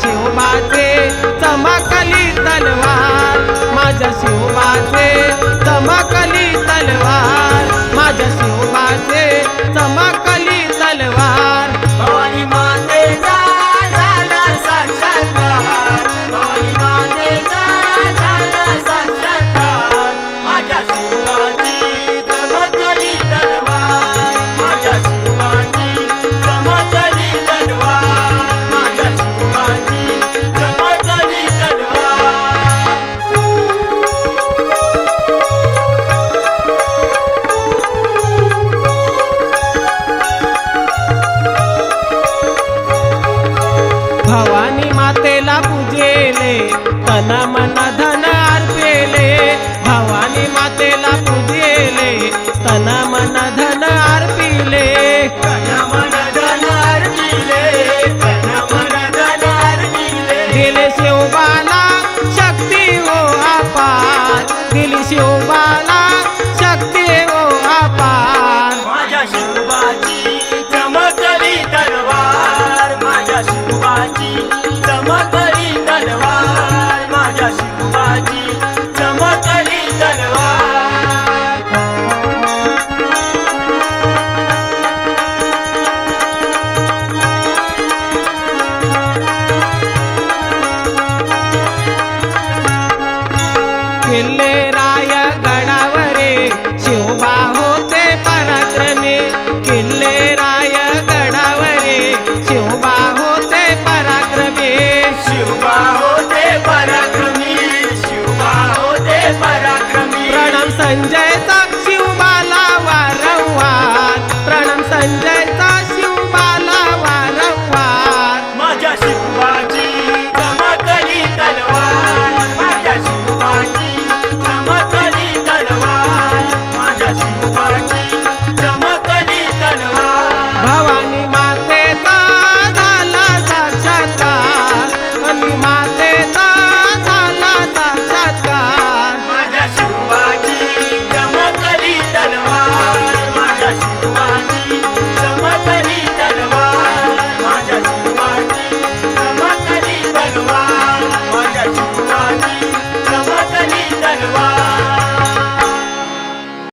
शिव माते ಮನ जी संजयचा शिव बाला वारंवार. प्रणम संजयचा